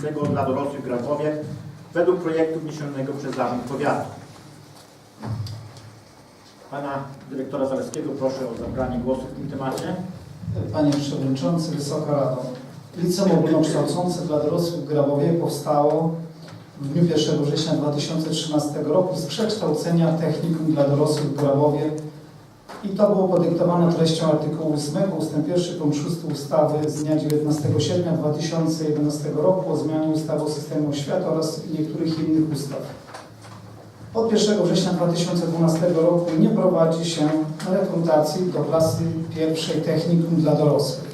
kształcącego dla dorosłych Grabowie według projektu wniesionego przez Zarząd Powiatu. Pana dyrektora Zaleskiego proszę o zabranie głosu w tym temacie. Panie Przewodniczący, Wysoka Rado. Liceum Ogólnokształcące dla dorosłych w Grabowie powstało w dniu 1 września 2013 roku z przekształcenia technikum dla dorosłych w Grabowie i to było podyktowane treścią artykułu 8 ust. 1 punkt 6 ustawy z dnia 19 sierpnia 2011 roku o zmianie ustawy o systemie oświaty oraz niektórych innych ustaw. Od 1 września 2012 roku nie prowadzi się rekrutacji do klasy pierwszej technikum dla dorosłych.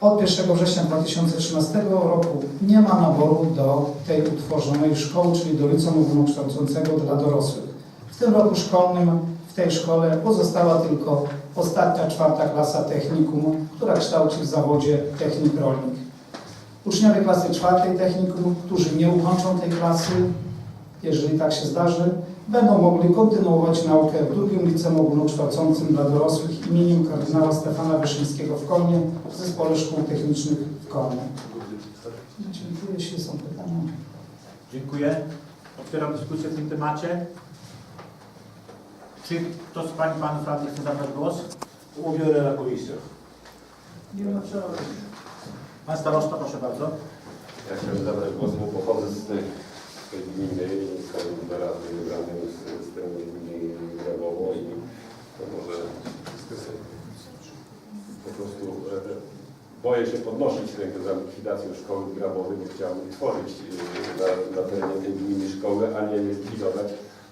Od 1 września 2013 roku nie ma naboru do tej utworzonej szkoły, czyli do liceum ogólnokształcącego dla dorosłych. W tym roku szkolnym w tej szkole pozostała tylko ostatnia czwarta klasa technikum, która kształci w zawodzie technik rolnik. Uczniowie klasy czwartej technikum, którzy nie ukończą tej klasy, jeżeli tak się zdarzy, będą mogli kontynuować naukę w drugim liceum ogólnokształcącym dla dorosłych imieniem kardynała Stefana Wyszyńskiego w Kolnie w Zespole Szkół Technicznych w Kolnie. Dziękuję, jeśli są pytania. Dziękuję. Otwieram dyskusję w tym temacie. Czy ktoś z Pań i Panów Radnych chce zabrać głos? Ubiorę na komisjach. Nie ma co. Pan starosta, proszę bardzo. Ja chciałem zabrać głos, bo pochodzę z tej, z tej gminy i zostałem dwa razy wybrany z, z tej gminy Grabowo i to może po prostu e, boję się podnosić rękę za likwidacją szkoły w Grabowie, bo chciałbym tworzyć e, na, na terenie tej gminy szkoły, a nie likwidować.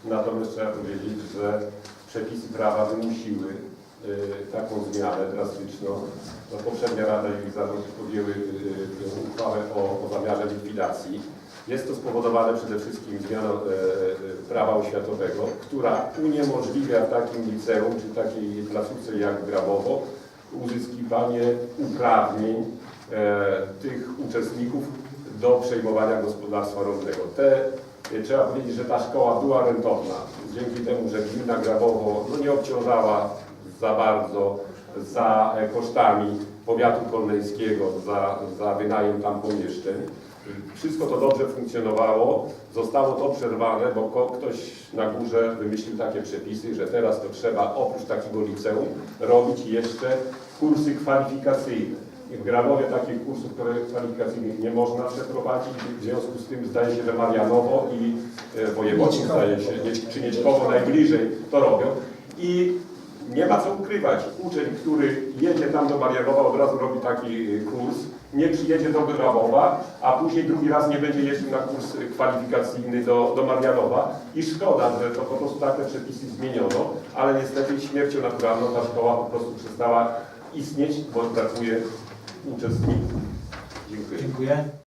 Natomiast trzeba powiedzieć, że przepisy prawa wymusiły e, taką zmianę drastyczną. No, poprzednia Rada i zarząd podjęły y, tę uchwałę o, o zamiarze likwidacji. Jest to spowodowane przede wszystkim zmianą e, e, prawa oświatowego, która uniemożliwia takim liceum czy takiej placówce jak Grabowo uzyskiwanie uprawnień e, tych uczestników do przejmowania gospodarstwa rolnego. Te, trzeba powiedzieć, że ta szkoła była rentowna dzięki temu, że gmina Grabowo no, nie obciążała za bardzo za e, kosztami powiatu kolneńskiego, za, za wynajem tam pomieszczeń. Wszystko to dobrze funkcjonowało. Zostało to przerwane, bo ktoś na górze wymyślił takie przepisy, że teraz to trzeba oprócz takiego liceum robić jeszcze kursy kwalifikacyjne. W Grabowie takich kursów kwalifikacyjnych nie można przeprowadzić. W związku z tym zdaje się, że Marianowo i e, województwo zdaje się, czy Niedźkowo najbliżej to robią. I nie ma co ukrywać. Uczeń, który jedzie tam do Marianowa, od razu robi taki y, kurs, nie przyjedzie do Grabowa, a później drugi raz nie będzie jeździł na kurs kwalifikacyjny do, do Marianowa. I szkoda, że to po prostu tak te przepisy zmieniono, ale niestety śmiercią naturalną ta szkoła po prostu przestała istnieć, bo brakuje uczestników. Dziękuję. Dziękuję.